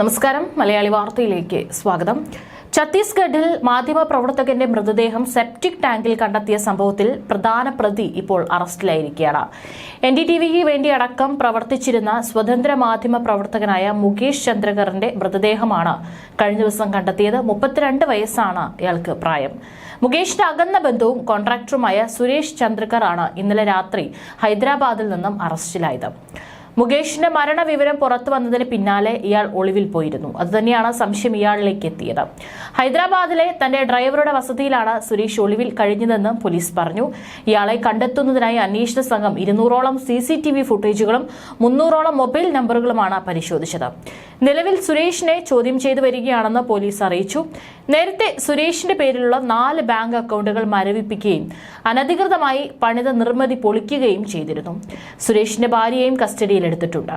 നമസ്കാരം. മലയാളി വാർത്തയിലേക്ക് സ്വാഗതം. ഛത്തീസ്ഗഡിൽ മാധ്യമപ്രവർത്തകന്റെ മൃതദേഹം സെപ്റ്റിക് ടാങ്കിൽ കണ്ടെത്തിയ സംഭവത്തിൽ പ്രധാന പ്രതി ഇപ്പോൾ അറസ്റ്റിലായിരിക്കുകയാണ്. എൻ ഡി ടി വിക്ക് വേണ്ടി അടക്കം പ്രവർത്തിച്ചിരുന്ന സ്വതന്ത്ര മാധ്യമ പ്രവർത്തകനായ മുകേഷ് ചന്ദ്രകറിന്റെ മൃതദേഹമാണ് കഴിഞ്ഞ ദിവസം കണ്ടെത്തിയത്. മുപ്പത്തിരണ്ട് വയസ്സാണ് ഇയാൾക്ക് പ്രായം. മുകേഷിന്റെ അകന്ന ബന്ധുവും കോൺട്രാക്ടറുമായ സുരേഷ് ചന്ദ്രകറാണ് ഇന്നലെ രാത്രി ഹൈദരാബാദിൽ നിന്നും അറസ്റ്റിലായത്. മുകേഷിന്റെ മരണവിവരം പുറത്തു വന്നതിന് പിന്നാലെ ഇയാൾ ഒളിവിൽ പോയിരുന്നു. അതുതന്നെയാണ് സംശയം ഇയാളിലേക്ക് എത്തിയത്. ഹൈദരാബാദിലെ തന്റെ ഡ്രൈവറുടെ വസതിയിലാണ് സുരേഷ് ഒളിവിൽ കഴിഞ്ഞതെന്ന് പോലീസ് പറഞ്ഞു. ഇയാളെ കണ്ടെത്തുന്നതിനായി അന്വേഷണ സംഘം ഇരുന്നൂറോളം സി സി ടി വി ഫുട്ടേജുകളും മുന്നൂറോളം മൊബൈൽ നമ്പറുകളുമാണ് പരിശോധിച്ചത്. നിലവിൽ സുരേഷിനെ ചോദ്യം ചെയ്തു വരികയാണെന്ന് പോലീസ് അറിയിച്ചു. നേരത്തെ സുരേഷിന്റെ പേരിലുള്ള നാല് ബാങ്ക് അക്കൗണ്ടുകൾ മരവിപ്പിക്കുകയും അനധികൃതമായി പണിത നിർമ്മിതി പൊളിക്കുകയും ചെയ്തിരുന്നു. സുരേഷിന്റെ ഭാര്യയെയും കസ്റ്റഡിയിലെടുത്തിട്ടുണ്ട്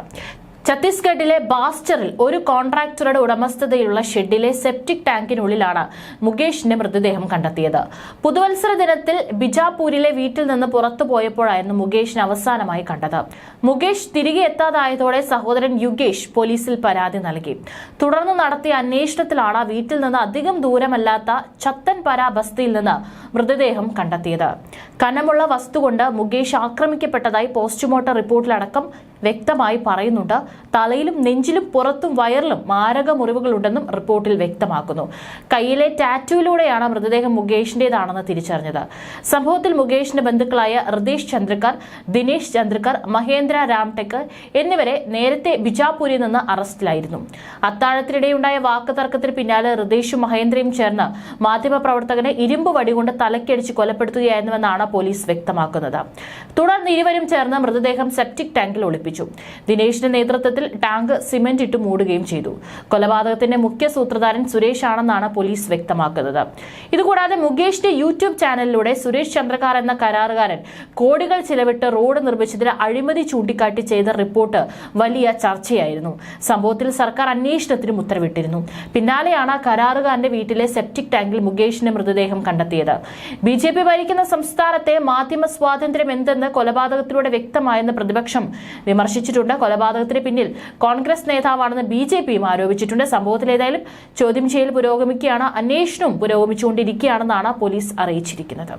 ഛത്തീസ്ഗഡിലെ ബാസ്റ്ററിൽ ഒരു കോൺട്രാക്ടറുടെ ഉടമസ്ഥതയിലുള്ള ഷെഡിലെ സെപ്റ്റിക് ടാങ്കിനുള്ളിലാണ് മുകേഷിന്റെ മൃതദേഹം കണ്ടെത്തിയത്. പുതുവത്സര ദിനത്തിൽ ബിജാപൂരിലെ വീട്ടിൽ നിന്ന് പുറത്തു പോയപ്പോഴായിരുന്നു മുകേഷിനെ അവസാനമായി കണ്ടത്. മുകേഷ് തിരികെ എത്താതായതോടെ സഹോദരൻ യുഗേഷ് പോലീസിൽ പരാതി നൽകി. തുടർന്ന് നടത്തിയ അന്വേഷണത്തിലാണ് വീട്ടിൽ നിന്ന് അധികം ദൂരമല്ലാത്ത ചത്തൻപര ബസ്തിയിൽ നിന്ന് മൃതദേഹം കണ്ടെത്തിയത്. കനമുള്ള വസ്തുകൊണ്ട് മുകേഷ് ആക്രമിക്കപ്പെട്ടതായി പോസ്റ്റ്മോർട്ടം റിപ്പോർട്ടിലടക്കം വ്യക്തമായി പറയുന്നുണ്ട്. തലയിലും നെഞ്ചിലും പുറത്തും വയറിലും മാരക മുറിവുകളുണ്ടെന്നും റിപ്പോർട്ടിൽ വ്യക്തമാക്കുന്നു. കയ്യിലെ ടാറ്റുവിലൂടെയാണ് മൃതദേഹം മുകേഷിന്റേതാണെന്ന് തിരിച്ചറിഞ്ഞത്. സംഭവത്തിൽ മുകേഷിന്റെ ബന്ധുക്കളായ ഹൃദേശ് ചന്ദ്രക്കർ ദിനേശ് ചന്ദ്രക്കർ മഹേന്ദ്ര രാംടെക് എന്നിവരെ നേരത്തെ ബിജാപൂരിൽ നിന്ന് അറസ്റ്റിലായിരുന്നു. അത്താഴത്തിനിടെയുണ്ടായ വാക്കുതർക്കത്തിന് പിന്നാലെ ഹൃദേശും മഹേന്ദ്രയും ചേർന്ന് മാധ്യമപ്രവർത്തകനെ ഇരുമ്പ് വടികൊണ്ട് തലക്കടിച്ച് കൊലപ്പെടുത്തുകയായിരുന്നുവെന്നാണ് പോലീസ് വ്യക്തമാക്കുന്നത്. തുടർന്ന് ഇരുവരും ചേർന്ന് മൃതദേഹം സെപ്റ്റിക് ടാങ്കിൽ ഒളിപ്പിച്ചു. ദിനേശിന്റെ നേതൃത്വത്തിൽ ടാങ്ക് സിമന്റ് ഇട്ട് മൂടുകയും ചെയ്തു. കൊലപാതകത്തിന്റെ മുഖ്യ സൂത്രധാരൻ സുരേഷ് ആണെന്നാണ് പോലീസ് വ്യക്തമാക്കുന്നത്. ഇതുകൂടാതെ മുകേഷിന്റെ യൂട്യൂബ് ചാനലിലൂടെ സുരേഷ് ചന്ദ്രകാർ എന്ന കരാറുകാരൻ കോടികൾ ചിലവിട്ട് റോഡ് നിർമ്മിച്ചതിന് അഴിമതി ചൂണ്ടിക്കാട്ടി ചെയ്ത റിപ്പോർട്ട് വലിയ ചർച്ചയായിരുന്നു. സംഭവത്തിൽ സർക്കാർ അന്വേഷണത്തിനും ഉത്തരവിട്ടിരുന്നു. പിന്നാലെയാണ് കരാറുകാരന്റെ വീട്ടിലെ സെപ്റ്റിക് ടാങ്കിൽ മുകേഷിന്റെ മൃതദേഹം കണ്ടെത്തിയത്. ബി ജെ പി ഭരിക്കുന്ന സംസ്ഥാനത്തെ മാധ്യമ സ്വാതന്ത്ര്യം എന്തെന്ന് കൊലപാതകത്തിലൂടെ വ്യക്തമായെന്ന് പ്രതിപക്ഷം വിമർശിച്ചിട്ടുണ്ട്. കൊലപാതകത്തിന് പിന്നിൽ കോൺഗ്രസ് നേതാവാണെന്ന് ബി ജെ പിയും ആരോപിച്ചിട്ടുണ്ട്. സംഭവത്തിൽ ഏതായാലും ചോദ്യം ചെയ്യൽ പുരോഗമിക്കുകയാണ്. അന്വേഷണവും പുരോഗമിച്ചുകൊണ്ടിരിക്കുകയാണെന്നാണ് പോലീസ് അറിയിച്ചിരിക്കുന്നത്.